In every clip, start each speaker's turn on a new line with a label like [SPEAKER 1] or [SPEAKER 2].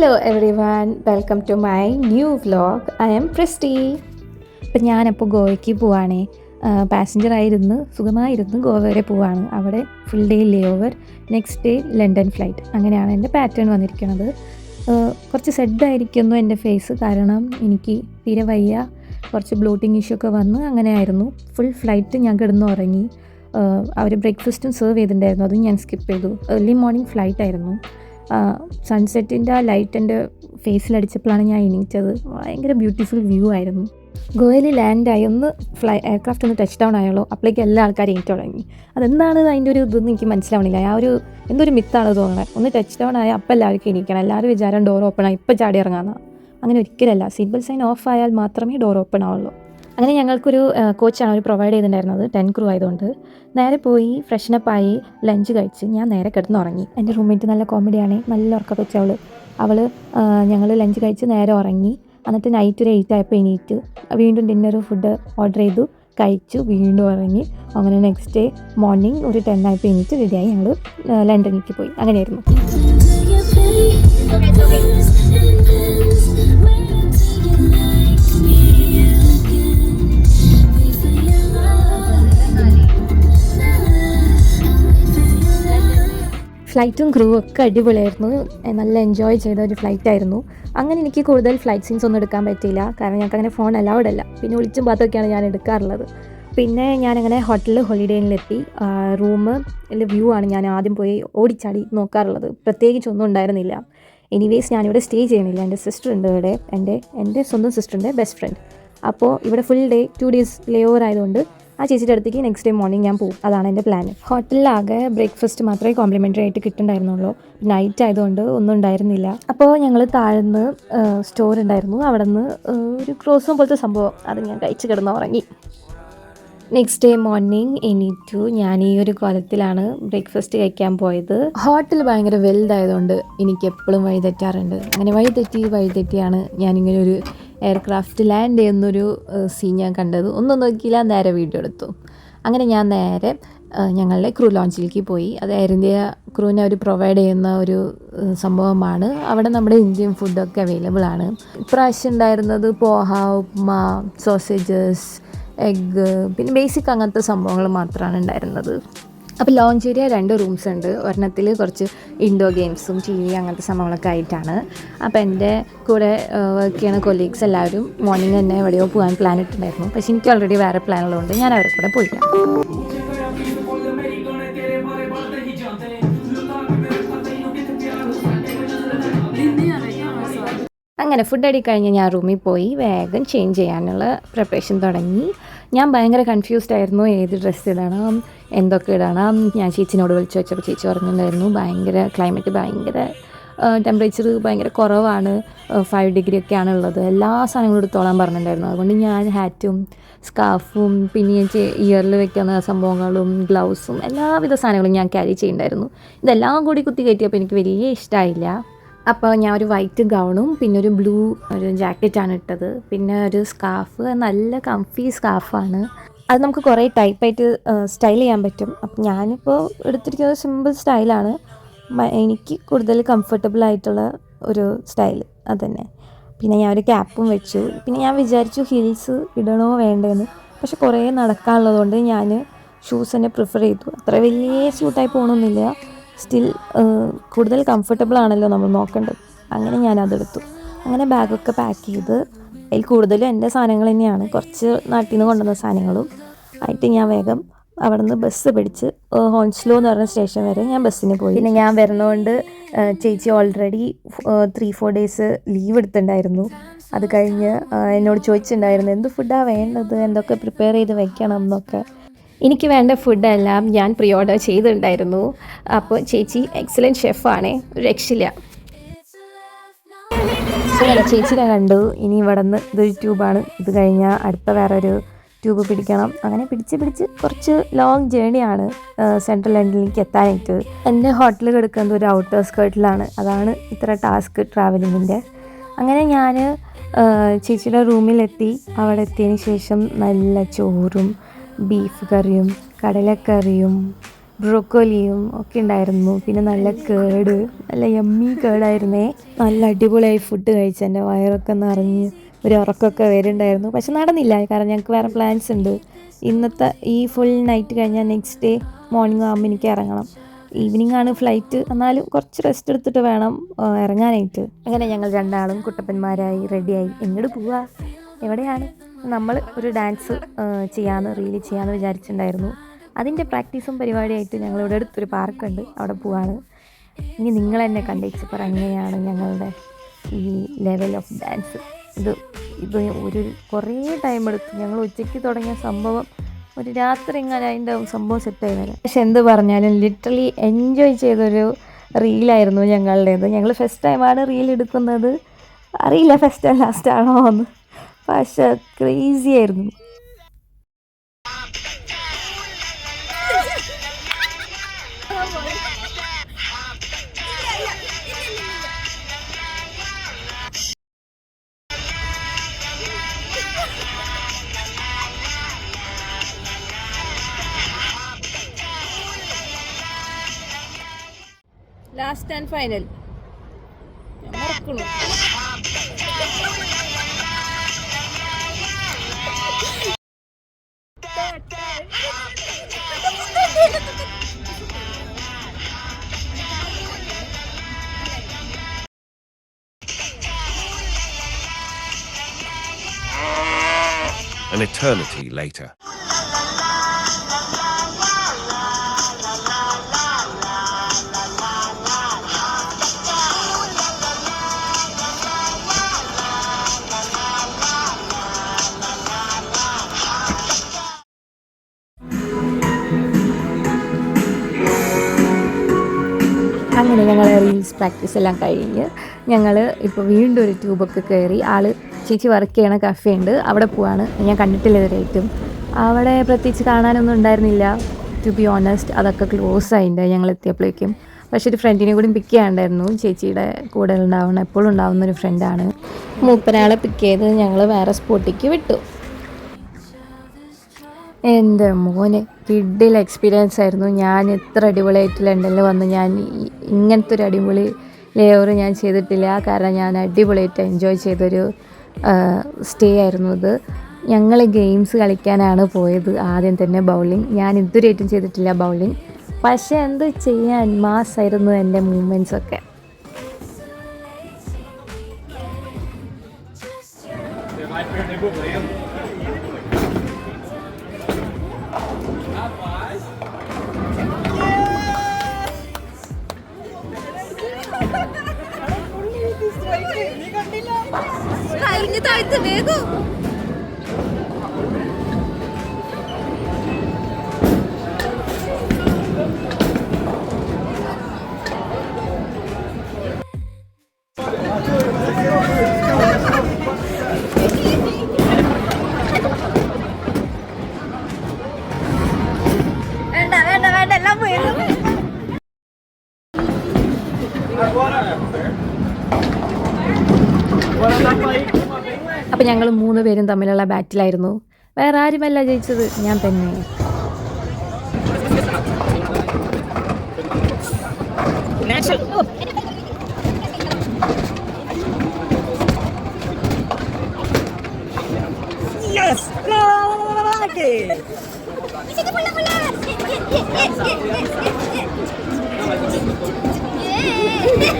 [SPEAKER 1] Hello everyone welcome to my new vlog I'm Pristy ഇപ്പം ഞാനപ്പോൾ ഗോവയ്ക്ക് പോവാണേ. പാസഞ്ചർ ആയിരുന്നു സുഖമായിരുന്നു ഗോവ വരെ പോവാണ്. അവിടെ full day lay over next day London flight അങ്ങനെയാണ് എന്റെ പാറ്റേൺ വന്നിരിക്കുന്നത്. കുറച്ച് സെഡായിരിക്കുന്നു എന്റെ ഫേസ് കാരണം എനിക്ക് തീരെ വയ്യ. കുറച്ച് ബ്ലോട്ടിങ് ഇഷ്യൂ ഒക്കെ വന്ന് അങ്ങനെയായിരുന്നു. ഫുൾ ഫ്ലൈറ്റ് ഞാൻ കിടന്നു ഉറങ്ങി അവർ ബ്രേക്ക്ഫാസ്റ്റും സെർവ് ചെയ്തിട്ടുണ്ടായിരുന്നു. അതും ഞാൻ സ്കിപ്പ് ചെയ്തു. ഏർലി മോർണിംഗ് ഫ്ലൈറ്റ് ആയിരുന്നു. സൺസെറ്റിന്റെ ആ ലൈറ്റ് എന്റെ ഫേസിലടിച്ചപ്പോഴാണ് ഞാൻ എണീറ്റത്. ഭയങ്കര ബ്യൂട്ടിഫുൾ വ്യൂ ആയിരുന്നു. ഗോവയിൽ ലാൻഡായി ഒന്ന് ഫ്ലൈ എയർക്രാഫ്റ്റ് ഒന്ന് ടച്ച് ഡൗൺ ആയുള്ളൂ. അപ്പോഴേക്ക് എല്ലാ ആൾക്കാരും എണീറ്റ് തുടങ്ങി. അതെന്താണ് അതിന്റെ ഒരു ഇതെന്ന് എനിക്ക് മനസ്സിലാവണില്ല. ആ ഒരു എന്തൊരു മിത്താണ് തോന്നുന്നത് ഒന്ന് ടച്ച് ഡൗൺ ആയാൽ അപ്പം എല്ലാവർക്കും എണീക്കണം. എല്ലാവരും വിചാരം ഡോർ ഓപ്പൺ ആയി ഇപ്പം ചാടി ഇറങ്ങാമെന്നാണ് അങ്ങനെ ഒരിക്കലല്ല. സീറ്റ് സൈൻ ഓഫ് ആയാൽ മാത്രമേ ഡോർ ഓപ്പൺ ആവുള്ളൂ. അങ്ങനെ ഞങ്ങൾക്കൊരു കോച്ചാണ് അവർ പ്രൊവൈഡ് ചെയ്തിട്ടുണ്ടായിരുന്നത് ടെൻ ക്രൂ ആയതുകൊണ്ട്. നേരെ പോയി ഫ്രഷനപ്പ് ആയി ലഞ്ച് കഴിച്ച് ഞാൻ നേരെ കിടന്നുറങ്ങി എന്റെ റൂംമേറ്റ് നല്ല കോമഡിയാണ് നല്ല ഉറക്കം വെച്ച അവൾ അവൾ ഞങ്ങൾ ലഞ്ച് കഴിച്ച് നേരെ ഉറങ്ങി. എന്നിട്ട് നൈറ്റ് ഒരു എയ്റ്റ് ആയപ്പോൾ എണീറ്റ് വീണ്ടും ഡിന്നർ ഫുഡ് ഓർഡർ ചെയ്തു കഴിച്ചു വീണ്ടും ഉറങ്ങി. അങ്ങനെ നെക്സ്റ്റ് ഡേ മോർണിംഗ് ഒരു ടെൻ ആയപ്പോൾ എണീറ്റ് റെഡിയായി ഞങ്ങൾ ലണ്ടനിലേക്ക് പോയി. അങ്ങനെയായിരുന്നു. ഫ്ലൈറ്റും ക്രൂ ഒക്കെ അടിപൊളിയായിരുന്നു. നല്ല എൻജോയ് ചെയ്ത ഒരു ഫ്ലൈറ്റ് ആയിരുന്നു. അങ്ങനെ എനിക്ക് കൂടുതൽ ഫ്ലൈറ്റ് സീൻസ് ഒന്നും എടുക്കാൻ പറ്റിയില്ല. കാരണം ഞങ്ങൾക്ക് അങ്ങനെ ഫോൺ അലൗഡ് അല്ല. പിന്നെ വിളിച്ചും പാത്തൊക്കെയാണ് ഞാൻ എടുക്കാറുള്ളത്. പിന്നെ ഞാനങ്ങനെ ഹോട്ടലിൽ ഹോളിഡേയിലെത്തി അല്ലെ വ്യൂ ആണ് ഞാൻ ആദ്യം പോയി ഓടിച്ചാടി നോക്കാറുള്ളത്. പ്രത്യേകിച്ചൊന്നും ഉണ്ടായിരുന്നില്ല. എനിവേസ് ഞാനിവിടെ സ്റ്റേ ചെയ്യണില്ല എന്റെ സിസ്റ്റർ ഉണ്ട് ഇവിടെ. എന്റെ എന്റെ സ്വന്തം സിസ്റ്ററിന്റെ ബെസ്റ്റ് ഫ്രണ്ട് അപ്പോൾ ഇവിടെ full day two days lay over ആയതുകൊണ്ട് ആ ചേച്ചിയുടെ അടുത്തേക്ക് നെക്സ്റ്റ് ഡേ മോർണിംഗ് ഞാൻ പോകും അതാണ് എന്റെ പ്ലാൻ ഹോട്ടലിലാകെ ബ്രേക്ക്ഫാസ്റ്റ് മാത്രമേ കോംപ്ലിമെന്ററി ആയിട്ട് കിട്ടുന്നുണ്ടായിരുന്നുള്ളൂ നൈറ്റ് ആയതുകൊണ്ട് ഒന്നും ഉണ്ടായിരുന്നില്ല. അപ്പോൾ ഞങ്ങൾ താഴ്ന്ന് സ്റ്റോർ ഉണ്ടായിരുന്നു. അവിടെ നിന്ന് ഒരു ക്രോസും പോലത്തെ സംഭവം. അത് ഞാൻ കഴിച്ച് കിടന്ന് ഉറങ്ങി നെക്സ്റ്റ് ഡേ മോർണിംഗ് എണീറ്റു. ഞാൻ ഈ ഒരു കോലത്തിലാണ് ബ്രേക്ക്ഫാസ്റ്റ് കഴിക്കാൻ പോയത്. ഹോട്ടൽ ഭയങ്കര വലുതായതുകൊണ്ട് എനിക്ക് എപ്പോഴും വഴി തെറ്റാറുണ്ട് അങ്ങനെ വഴി തെറ്റി വഴി തെറ്റിയാണ് ഞാനിങ്ങനെ ഒരു എയർക്രാഫ്റ്റ് ലാൻഡ് ചെയ്യുന്നൊരു സീൻ ഞാൻ കണ്ടത്. ഒന്നും നോക്കിയില്ല നേരെ വീഡിയോ എടുത്തു. അങ്ങനെ ഞാൻ നേരെ ഞങ്ങളുടെ ക്രൂ ലോഞ്ചിലേക്ക് പോയി. അത് എയർ ഇന്ത്യ ക്രൂവിനെ അവർ പ്രൊവൈഡ് ചെയ്യുന്ന ഒരു സംഭവമാണ്. അവിടെ നമ്മുടെ ഇന്ത്യൻ ഫുഡൊക്കെ അവൈലബിൾ ആണ്. ഇപ്രാവശ്യം ഉണ്ടായിരുന്നത് പോഹ ഉപ്മ സോസേജസ് എഗ്ഗ് പിന്നെ ബേസിക് അങ്ങനത്തെ സംഭവങ്ങൾ മാത്രമാണ് ഉണ്ടായിരുന്നത്. അപ്പോൾ ലോഞ്ച് ഏരിയ രണ്ട് റൂംസ് ഉണ്ട്. ഒരെണ്ണത്തിൽ കുറച്ച് ഇൻഡോർ ഗെയിംസും ടി വി അങ്ങനത്തെ സംഭവങ്ങളൊക്കെ ആയിട്ടാണ്. അപ്പോൾ എന്റെ കൂടെ വർക്ക് ചെയ്യുന്ന കൊലീഗ്സ് എല്ലാവരും മോർണിംഗ് തന്നെ എവിടെയോ പോകാൻ പ്ലാൻ ഇട്ടുണ്ടായിരുന്നു പക്ഷേ എനിക്ക് ഓൾറെഡി വേറെ പ്ലാൻ ഉള്ളതുകൊണ്ട് ഞാൻ അവരുടെ കൂടെ പോയില്ല. അങ്ങനെ ഫുഡ് അടി കഴിഞ്ഞ് ഞാൻ റൂമിൽ പോയി. വേഗം ചേഞ്ച് ചെയ്യാനുള്ള പ്രിപ്പറേഷൻ തുടങ്ങി. ഞാൻ ഭയങ്കര കൺഫ്യൂസ്ഡ് ആയിരുന്നു ഏത് ഡ്രസ്സ് ഇടണം എന്തൊക്കെ ഇടണം. ഞാൻ ചേച്ചിനോട് വിളിച്ചു വെച്ചപ്പോൾ ചേച്ചി പറഞ്ഞിട്ടുണ്ടായിരുന്നു ഭയങ്കര ക്ലൈമറ്റ് ഭയങ്കര ടെമ്പറേച്ചർ ഭയങ്കര കുറവാണ് ഫൈവ് ഡിഗ്രി ഒക്കെയാണ് ഉള്ളത്. എല്ലാ സാധനങ്ങളും എടുത്തോളാൻ പറഞ്ഞിട്ടുണ്ടായിരുന്നു. അതുകൊണ്ട് ഞാൻ ഹാറ്റും സ്കാർഫും പിന്നെ ഇയറിൽ വെക്കുന്ന സംഭവങ്ങളും ഗ്ലൗസും എല്ലാവിധ സാധനങ്ങളും ഞാൻ ക്യാരി ചെയ്യുന്നുണ്ടായിരുന്നു. ഇതെല്ലാം കൂടി കുത്തി കയറ്റിയപ്പോൾ എനിക്ക് വലിയ ഇഷ്ടമായില്ല അപ്പോൾ ഞാൻ ഒരു വൈറ്റ് ഗൗണും പിന്നെ ഒരു ബ്ലൂ ഒരു ജാക്കറ്റാണ് ഇട്ടത്. പിന്നെ ഒരു സ്കാർഫ് നല്ല കംഫി സ്കാർഫാണ് അത് നമുക്ക് കുറേ ടൈപ്പായിട്ട് സ്റ്റൈൽ ചെയ്യാൻ പറ്റും. അപ്പം ഞാനിപ്പോൾ എടുത്തിരിക്കുന്നത് സിമ്പിൾ സ്റ്റൈലാണ് എനിക്ക് കൂടുതൽ കംഫർട്ടബിൾ ആയിട്ടുള്ള ഒരു സ്റ്റൈൽ അതന്നെ. പിന്നെ ഞാൻ ഒരു ക്യാപ്പും വെച്ചു. പിന്നെ ഞാൻ വിചാരിച്ചു ഹിൽസ് ഇടണോ വേണ്ടതെന്ന് പക്ഷെ കുറേ നടക്കാനുള്ളതുകൊണ്ട് ഞാൻ ഷൂസ് തന്നെ പ്രിഫർ ചെയ്തു. അത്ര വലിയ സ്യൂട്ടായി പോകണമെന്നില്ല സ്റ്റിൽ കൂടുതൽ കംഫർട്ടബിൾ ആണല്ലോ നമ്മൾ നോക്കേണ്ടത്. അങ്ങനെ ഞാൻ അതെടുത്തു അങ്ങനെ ബാഗൊക്കെ പാക്ക് ചെയ്ത് അതിൽ കൂടുതലും എന്റെ സാധനങ്ങൾ തന്നെയാണ്. കുറച്ച് നാട്ടിൽ നിന്ന് കൊണ്ടുവന്ന സാധനങ്ങളും. ആയിട്ട് ഞാൻ വേഗം അവിടെ നിന്ന് ബസ് പിടിച്ച് ഹോൺസ്ലോ എന്ന് പറഞ്ഞ സ്റ്റേഷൻ വരെ ഞാൻ ബസ്സിന് പോയി. പിന്നെ ഞാൻ വരുന്നതുകൊണ്ട് ചേച്ചി already three four days leave എടുത്തിട്ടുണ്ടായിരുന്നു. അത് കഴിഞ്ഞ് എന്നോട് ചോദിച്ചിട്ടുണ്ടായിരുന്നു എന്ത് ഫുഡാണ് വേണ്ടത്? എന്തൊക്കെ പ്രിപ്പയർ ചെയ്ത് വെക്കണം? എന്നൊക്കെ. എനിക്ക് വേണ്ട ഫുഡെല്ലാം ഞാൻ പ്രീ ഓർഡർ ചെയ്തിട്ടുണ്ടായിരുന്നു. അപ്പോൾ ചേച്ചി എക്സലന്റ് ഷെഫാണേ രക്ഷയില്ല. ചേച്ചിനെ കണ്ടു. ഇനി ഇവിടെ നിന്ന് ഇതൊരു ട്യൂബാണ് ഇത് കഴിഞ്ഞാൽ അടുത്ത വേറൊരു ട്യൂബ് പിടിക്കണം. അങ്ങനെ പിടിച്ച് പിടിച്ച് കുറച്ച് ലോങ് ജേണിയാണ് സെൻട്രൽ ലണ്ടനിലേക്ക് എത്താനായിട്ട്. എന്റെ ഹോട്ടൽ കിടക്കുന്നത് ഒരു ഔട്ടർ സ്കേർട്ടിലാണ് അതാണ് ഇത്ര ടാസ്ക് ട്രാവലിങ്ങിന്റെ അങ്ങനെ ഞാൻ ചേച്ചിയുടെ റൂമിലെത്തി അവിടെ എത്തിയതിന് ശേഷം നല്ല ചോറും ബീഫ് കറിയും കടലക്കറിയും ബ്രോക്കോലിയും ഒക്കെ ഉണ്ടായിരുന്നു. പിന്നെ നല്ല കേട് നല്ല യമ്മി കേടായിരുന്നേ. നല്ല അടിപൊളിയായി ഫുഡ് കഴിച്ച് എന്റെ വയറൊക്കെ നിറഞ്ഞ് ഒരു ഉറക്കമൊക്കെ വരുന്നുണ്ടായിരുന്നു. പക്ഷെ നടന്നില്ല കാരണം ഞങ്ങൾക്ക് വേറെ പ്ലാൻസ് ഉണ്ട്. ഇന്നത്തെ ഈ ഫുൾ നൈറ്റ് കഴിഞ്ഞാൽ നെക്സ്റ്റ് ഡേ മോർണിംഗ് ആകുമ്പോൾ എനിക്ക് ഇറങ്ങണം. ഈവനിങ് ആണ് ഫ്ലൈറ്റ് എന്നാലും കുറച്ച് റെസ്റ്റ് എടുത്തിട്ട് വേണം ഇറങ്ങാനായിട്ട്. അങ്ങനെ ഞങ്ങൾ രണ്ടാളും കുട്ടപ്പന്മാരായി റെഡിയായി എങ്ങോട്ട് പോവാ. എവിടെയാണ്? നമ്മൾ ഒരു ഡാൻസ് ചെയ്യാമെന്ന് റീൽ ചെയ്യാമെന്ന് വിചാരിച്ചിട്ടുണ്ടായിരുന്നു. അതിന്റെ പ്രാക്ടീസും പരിപാടിയായിട്ട് ഞങ്ങളിവിടെ അടുത്തൊരു പാർക്കുണ്ട് അവിടെ പോവാണ്. ഇനി നിങ്ങൾ തന്നെ കണ്ടേച്ച് പറ എങ്ങനെയാണ് ഞങ്ങളുടെ ഈ ലെവൽ ഓഫ് ഡാൻസ് ഇത് ഇത് ഒരു കുറേ ടൈം എടുത്ത്. ഞങ്ങൾ ഉച്ചയ്ക്ക് തുടങ്ങിയ സംഭവം ഒരു രാത്രി ഇങ്ങനെ അതിന്റെ സംഭവം സെറ്റായി വരാം. പക്ഷെ എന്ത് പറഞ്ഞാലും ലിറ്ററലി എൻജോയ് ചെയ്തൊരു റീലായിരുന്നു ഞങ്ങളുടേത്. ഞങ്ങൾ ഫസ്റ്റ് ടൈമാണ് റീൽ എടുക്കുന്നത്. അറിയില്ല ഫസ്റ്റ് ആൻഡ് ലാസ്റ്റ് ആണോ എന്ന്. പക്ഷെ ക്രേസി ആയിരുന്നു. ലാസ്റ്റ് ആൻഡ് ഫൈനൽ ഞാൻ മറക്കണു
[SPEAKER 2] An eternity later.
[SPEAKER 1] ഞങ്ങൾ റീൽസ് പ്രാക്ടീസ് എല്ലാം കഴിഞ്ഞ് ഞങ്ങൾ ഇപ്പോൾ വീണ്ടും ഒരു ട്യൂബൊക്കെ കയറി ആൾ ചേച്ചി വർക്ക് ചെയ്യണ കഫേ ഉണ്ട്. അവിടെ പോവാണ്. ഞാൻ കണ്ടിട്ടില്ല ഇതുവരെയായിട്ടും അവിടെ പ്രത്യേകിച്ച് കാണാനൊന്നും ഉണ്ടായിരുന്നില്ല. ടു ബി ഓണസ്റ്റ് അതൊക്കെ ക്ലോസ് ആയിട്ടുണ്ട് ഞങ്ങൾ എത്തിയപ്പോഴേക്കും. പക്ഷെ ഒരു ഫ്രണ്ടിനെ കൂടി പിക്ക് ചെയ്യാണ്ടായിരുന്നു ചേച്ചിയുടെ കൂടെ ഉണ്ടാവുന്ന എപ്പോഴും ഉണ്ടാവുന്ന ഒരു ഫ്രണ്ടാണ് മൂപ്പരാളെ പിക്ക് ചെയ്ത് ഞങ്ങൾ വേറെ സ്പോട്ടിലേക്ക് വിട്ടു. എന്റെ മോനെ കിഡിൽ എക്സ്പീരിയൻസ് ആയിരുന്നു. ഞാൻ എത്ര അടിപൊളിയായിട്ട് ലണ്ടനിൽ വന്ന് ഞാൻ ഇങ്ങനത്തെ ഒരു അടിപൊളി ലെയർ ഞാൻ ചെയ്തിട്ടില്ല. കാരണം ഞാൻ അടിപൊളിയായിട്ട് എൻജോയ് ചെയ്തൊരു സ്റ്റേ ആയിരുന്നു ഇത്. ഞങ്ങൾ ഗെയിംസ് കളിക്കാനാണ് പോയത് ആദ്യം തന്നെ ബൗളിംഗ് ഞാൻ ഇതുവരെയായിട്ടും ചെയ്തിട്ടില്ല ബൗളിങ് പക്ഷേ എന്ത് ചെയ്യാൻ മാസ്സായിരുന്നു എന്റെ
[SPEAKER 3] മൂമെന്റ്സ് താഴ്ത്ത് വേഗം വേണ്ട വേണ്ട വേണ്ട എല്ലാം പോയി എല്ലാം
[SPEAKER 1] അപ്പം ഞങ്ങൾ മൂന്ന് പേരും തമ്മിലുള്ള ബാറ്റിലായിരുന്നു. വേറെ ആരുമല്ല ജയിച്ചത് ഞാൻ തന്നെ.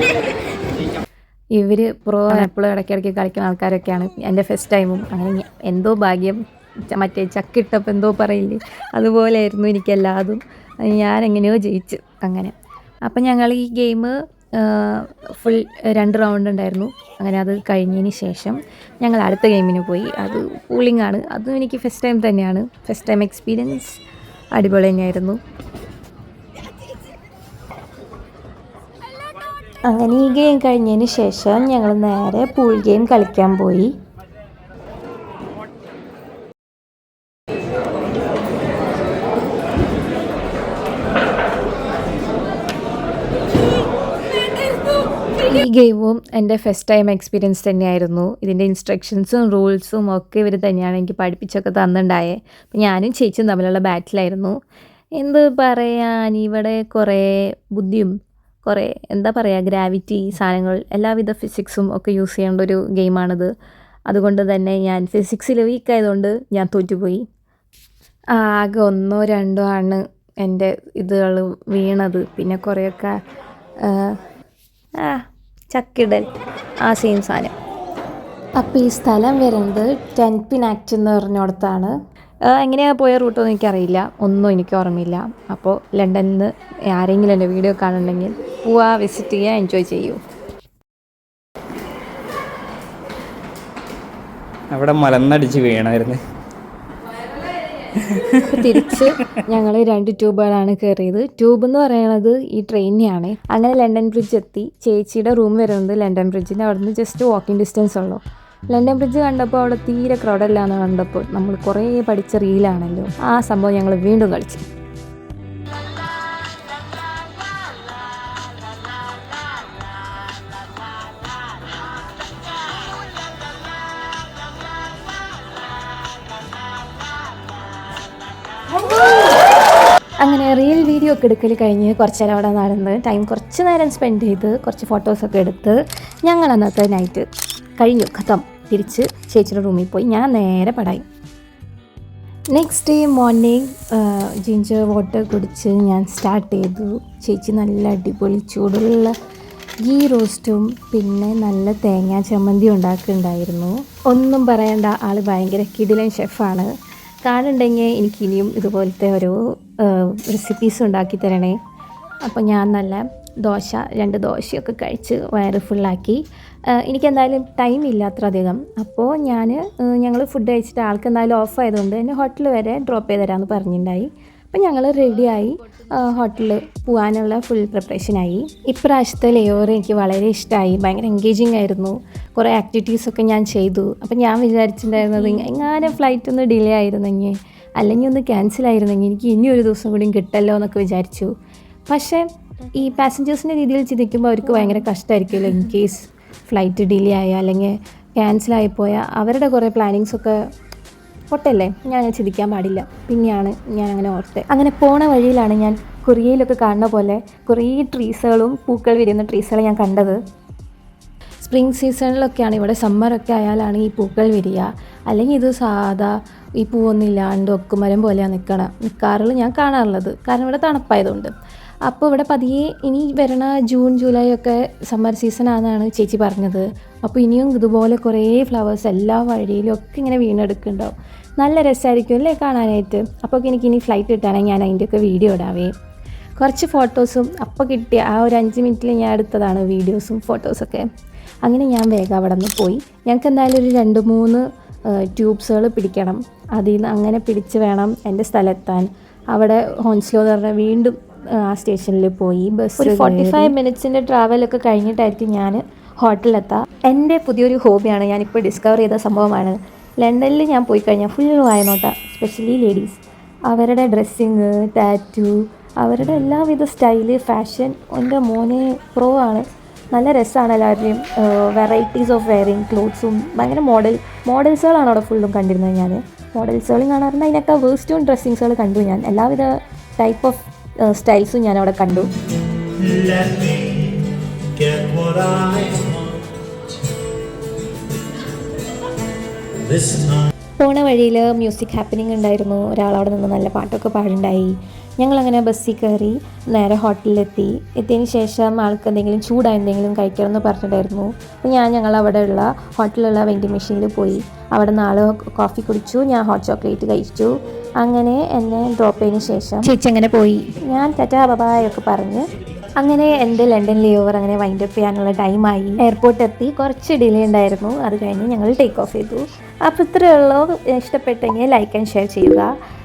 [SPEAKER 3] Sige,
[SPEAKER 1] ഇവർ പ്രോ എപ്പോഴും ഇടയ്ക്കിടയ്ക്ക് കളിക്കുന്ന ആൾക്കാരൊക്കെയാണ്. എന്റെ ഫസ്റ്റ് ടൈമും അങ്ങനെ എന്തോ ഭാഗ്യം മറ്റേ ചക്കിട്ടപ്പോൾ എന്തോ പറയില്ലേ? അതുപോലെയായിരുന്നു എനിക്കെല്ലാതും. ഞാൻ എങ്ങനെയോ ജയിച്ചു അങ്ങനെ. അപ്പം ഞങ്ങൾ ഈ ഗെയിം ഫുൾ രണ്ട് റൗണ്ട് ഉണ്ടായിരുന്നു. അങ്ങനെ അത് കഴിഞ്ഞതിന് ശേഷം ഞങ്ങൾ അടുത്ത ഗെയിമിന് പോയി. അത് പൂളിംഗ് ആണ്. അതും എനിക്ക് ഫസ്റ്റ് ടൈം തന്നെയാണ്. ഫസ്റ്റ് ടൈം എക്സ്പീരിയൻസ് അടിപൊളി തന്നെയായിരുന്നു. അങ്ങനെ ഈ ഗെയിം കഴിഞ്ഞതിന് ശേഷം ഞങ്ങൾ നേരെ പൂൾ ഗെയിം കളിക്കാൻ പോയി. ഈ ഗെയിമും എന്റെ ഫസ്റ്റ് ടൈം എക്സ്പീരിയൻസ് തന്നെയായിരുന്നു. ഇതിന്റെ ഇൻസ്ട്രക്ഷൻസും റൂൾസും ഒക്കെ ഇവർ തന്നെയാണ് എനിക്ക് പഠിപ്പിച്ചൊക്കെ തന്നിട്ടുണ്ടായേ. അപ്പം ഞാനും ചേച്ചിയും തമ്മിലുള്ള ബാറ്റിലായിരുന്നു എന്ത് പറയാൻ? ഇവിടെ കുറേ ബുദ്ധിയും കുറേ എന്താ പറയുക ഗ്രാവിറ്റി സാധനങ്ങൾ എല്ലാവിധ ഫിസിക്സും ഒക്കെ യൂസ് ചെയ്യേണ്ട ഒരു ഗെയിമാണിത് അതുകൊണ്ട് തന്നെ ഞാൻ ഫിസിക്സിൽ വീക്കായതുകൊണ്ട് ഞാൻ തോറ്റുപോയി. ആകെ ഒന്നോ രണ്ടോ ആണ് എന്റെ ഇതുകൾ വീണത്. പിന്നെ കുറേയൊക്കെ ചക്കിടൽ ആ സെയിം സാധനം. അപ്പോൾ ഈ സ്ഥലം വരുന്നത് ടെൻപിനാക്ട് എന്ന് പറഞ്ഞിടത്താണ്. എങ്ങനെയാണ് പോയ റൂട്ടൊന്നും എനിക്കറിയില്ല. ഒന്നും എനിക്ക് ഓർമ്മയില്ല. അപ്പോൾ ലണ്ടനിൽ നിന്ന് ആരെങ്കിലും എന്റെ വീഡിയോ കാണുന്നുണ്ടെങ്കിൽ പോവാ വിസിറ്റ് ചെയ്യുക എൻജോയ് ചെയ്യൂ.
[SPEAKER 4] അവിടെ മലന്നടിച്ച് വീണായിരുന്നു.
[SPEAKER 1] തിരിച്ച് ഞങ്ങൾ രണ്ട് ട്യൂബുകളാണ് കയറിയത് ട്യൂബ് എന്ന് പറയുന്നത് ഈ ട്രെയിനിനെയാണ് അങ്ങനെ ലണ്ടൻ ബ്രിഡ്ജ് എത്തി. ചേച്ചിയുടെ റൂം വരുന്നത് ലണ്ടൻ ബ്രിഡ്ജിന്റെ അവിടുന്ന് ജസ്റ്റ് വാക്കിംഗ് ഡിസ്റ്റൻസ് ഉള്ളൂ. ലണ്ടൻ ബ്രിഡ്ജ് കണ്ടപ്പോൾ അവിടെ തീരെ ക്രൗഡല്ലാന്ന് കണ്ടപ്പോൾ നമ്മൾ കുറേ പഠിച്ച റീലാണല്ലോ ആ സംഭവം ഞങ്ങൾ വീണ്ടും കളിച്ചു. അങ്ങനെ റിയൽ വീഡിയോ ഒക്കെ എടുക്കൽ കഴിഞ്ഞ് കുറച്ച് നേരം അവിടെ നടന്ന് ടൈം കുറച്ച് നേരം സ്പെൻഡ് ചെയ്ത് കുറച്ച് ഫോട്ടോസൊക്കെ എടുത്ത് ഞങ്ങൾ അന്നത്തെ നൈറ്റ് കഴിഞ്ഞു. ഖത്തം. തിരിച്ച് ചേച്ചിയുടെ റൂമിൽ പോയി. ഞാൻ നേരെ പടായി. Next day morning ginger water കുടിച്ച് ഞാൻ സ്റ്റാർട്ട് ചെയ്തു. ചേച്ചി നല്ല അടിപൊളി ചൂടുള്ള ഗീ റോസ്റ്റും പിന്നെ നല്ല തേങ്ങാ ചമ്മന്തി ഉണ്ടാക്കുന്നുണ്ടായിരുന്നു. ഒന്നും പറയണ്ട. ആൾ ഭയങ്കര കിടിലൻ ഷെഫാണ് കാണുണ്ടെങ്കിൽ എനിക്കിനിയും ഇതുപോലത്തെ ഓരോ റെസിപ്പീസ് ഉണ്ടാക്കി തരണേ. അപ്പോൾ ഞാൻ നല്ല ദോശ രണ്ട് ദോശയൊക്കെ കഴിച്ച് വയറ് ഫുള്ളാക്കി. എനിക്കെന്തായാലും ടൈം ഇല്ല അത്ര അധികം അപ്പോൾ ഞാൻ ഞങ്ങൾ ഫുഡ് കഴിച്ചിട്ട് ആൾക്ക് എന്തായാലും ഓഫ് ആയതുകൊണ്ട് എന്നെ ഹോട്ടൽ വരെ ഡ്രോപ്പ് ചെയ്ത് തരാമെന്ന് പറഞ്ഞിട്ടുണ്ടായി അപ്പോൾ ഞങ്ങൾ റെഡിയായി ഹോട്ടലിൽ പോകാനുള്ള ഫുൾ പ്രിപ്പറേഷനായി ഇപ്രാവശ്യത്തെ ലേയോർ എനിക്ക് വളരെ ഇഷ്ടമായി ഭയങ്കര എൻഗേജിങ് ആയിരുന്നു. കുറേ ആക്ടിവിറ്റീസൊക്കെ ഞാൻ ചെയ്തു. അപ്പം ഞാൻ വിചാരിച്ചിട്ടുണ്ടായിരുന്നത് എങ്ങനെ ഫ്ലൈറ്റ് ഒന്ന് ഡിലേ ആയിരുന്നെങ്കിൽ അല്ലെങ്കിൽ ഒന്ന് ക്യാൻസൽ ആയിരുന്നെങ്കിൽ എനിക്ക് ഇനി ഒരു ദിവസം കൂടിയും കിട്ടല്ലോ എന്നൊക്കെ വിചാരിച്ചു. പക്ഷേ ഈ പാസഞ്ചേഴ്സിന്റെ രീതിയിൽ ചിന്തിക്കുമ്പോൾ അവർക്ക് ഭയങ്കര കഷ്ടമായിരിക്കുമല്ലോ ഇൻ കേസ് ഫ്ലൈറ്റ് ഡിലേ ആയ അല്ലെങ്കിൽ ക്യാൻസൽ ആയിപ്പോയാൽ അവരുടെ കുറേ പ്ലാനിങ്സൊക്കെ പൊട്ടല്ലേ? ഞാൻ അങ്ങനെ ചിന്തിക്കാൻ പാടില്ല. പിന്നെയാണ് ഞാൻ അങ്ങനെ ഓർത്തത് അങ്ങനെ പോണ വഴിയിലാണ് ഞാൻ കൊറിയയിലൊക്കെ കാണുന്ന പോലെ കുറേ ട്രീസുകളും പൂക്കൾ വിരിയുന്ന ട്രീസുകൾ ഞാൻ കണ്ടത്. സ്പ്രിങ് സീസണിലൊക്കെയാണ് ഇവിടെ സമ്മറൊക്കെ ആയാലാണ് ഈ പൂക്കൾ വിരിയുക അല്ലെങ്കിൽ ഇത് സാധാ ഈ പൂവൊന്നും ഇല്ലാണ്ട് ഒക്കുമരം പോലെയാണ് നിൽക്കണം നിൽക്കാറുള്ളത് ഞാൻ കാണാറുള്ളത്. കാരണം ഇവിടെ തണുപ്പായതുകൊണ്ട്. അപ്പോൾ ഇവിടെ പതിയെ ഇനി വരണ ജൂൺ ജൂലൈ ഒക്കെ സമ്മർ സീസൺ ആണെന്നാണ് ചേച്ചി പറഞ്ഞത്. അപ്പോൾ ഇനിയും ഇതുപോലെ കുറേ ഫ്ലവേഴ്സ് എല്ലാ വഴിയിലും ഒക്കെ ഇങ്ങനെ വീണെടുക്കുന്നുണ്ടാവും. നല്ല രസമായിരിക്കും അല്ലേ കാണാനായിട്ട്? അപ്പോൾ എനിക്ക് ഇനി ഫ്ലൈറ്റ് കിട്ടുകയാണെങ്കിൽ ഞാൻ അതിന്റെയൊക്കെ വീഡിയോ ഇടാവേ. കുറച്ച് ഫോട്ടോസും അപ്പോൾ കിട്ടിയ ആ ഒരു അഞ്ച് മിനിറ്റിൽ ഞാൻ എടുത്തതാണ് വീഡിയോസും ഫോട്ടോസൊക്കെ അങ്ങനെ ഞാൻ വേഗം അവിടെ നിന്ന് പോയി. ഞങ്ങൾക്ക് എന്തായാലും ഒരു രണ്ട് മൂന്ന് ട്യൂബ്സുകൾ പിടിക്കണം. അതിൽ നിന്ന് അങ്ങനെ പിടിച്ച് വേണം എന്റെ സ്ഥലത്താൻ അവിടെ ഹോൺസ്ലോ എന്ന് പറഞ്ഞാൽ വീണ്ടും ആ, സ്റ്റേഷനിൽ പോയി ബസ് ഒരു ഫോർട്ടി ഫൈവ് മിനിറ്റ്സിന്റെ ട്രാവലൊക്കെ കഴിഞ്ഞിട്ടായിരിക്കും ഞാൻ ഹോട്ടലിലെത്താം. എന്റെ പുതിയൊരു ഹോബിയാണ് ഞാനിപ്പോൾ ഡിസ്കവർ ചെയ്ത സംഭവമാണ്. ലണ്ടനിൽ ഞാൻ പോയി കഴിഞ്ഞാൽ ഫുൾ വായനോട്ട സ്പെഷ്യലി ലേഡീസ് അവരുടെ ഡ്രസ്സിങ് ടാറ്റു അവരുടെ എല്ലാവിധ സ്റ്റൈൽ ഫാഷൻ എന്റെ മോനെ പ്രോ ആണ്. നല്ല രസമാണ് എല്ലാവരുടെയും വെറൈറ്റീസ് ഓഫ് വെയറിങ് ക്ലോത്ത്സും ഭയങ്കര മോഡൽ മോഡൽസുകളാണ് അവിടെ ഫുള്ളും കണ്ടിരുന്നത് ഞാൻ മോഡൽസുകളും കാണാറുണ്ട്. അതിനൊക്കെ വേസ്റ്റ്യൂൺ ഡ്രസ്സിങ്സുകൾ കണ്ടു ഞാൻ. എല്ലാവിധ ടൈപ്പ് ഓഫ് സ്റ്റൈൽസും ഞാൻ അവിടെ കണ്ടു. പോണ വഴിയിൽ മ്യൂസിക് ഹാപ്പനിങ് ഉണ്ടായിരുന്നു. ഒരാൾ അവിടെ നിന്ന് നല്ല പാട്ടൊക്കെ പാടുണ്ടായി. ഞങ്ങളങ്ങനെ ബസ്സിൽ കയറി നേരെ ഹോട്ടലിലെത്തി. എത്തിയതിന് ശേഷം ആൾക്ക് എന്തെങ്കിലും ചൂടായ എന്തെങ്കിലും കഴിക്കണമെന്ന് പറഞ്ഞിട്ടായിരുന്നു അപ്പോൾ ഞാൻ ഞങ്ങൾ അവിടെയുള്ള ഹോട്ടലിലുള്ള വെൻഡിങ് മെഷീനിൽ പോയി. അവിടെ നിന്ന് ആൾ കോഫി കുടിച്ചു ഞാൻ ഹോട്ട് ചോക്ലേറ്റ് കഴിച്ചു. അങ്ങനെ എന്നെ ഡ്രോപ്പ് ചെയ്തതിന് ശേഷം ചേച്ചി അങ്ങനെ പോയി? ഞാൻ ടാറ്റാ ബബായൊക്കെ പറഞ്ഞ് അങ്ങനെ എന്റെ ലണ്ടൻ ലേവർ അങ്ങനെ വൈൻഡ് അപ്പ് ചെയ്യാനുള്ള ടൈമായി എയർപോർട്ട് എത്തി. കുറച്ച് ഡിലേ ഉണ്ടായിരുന്നു. അത് കഴിഞ്ഞ് ഞങ്ങൾ ടേക്ക് ഓഫ് ചെയ്തു. അപ്പോൾ ഇത്രയുള്ളൂ ഇഷ്ടപ്പെട്ടെങ്കിൽ ലൈക്ക് ആൻഡ് ഷെയർ ചെയ്യുക.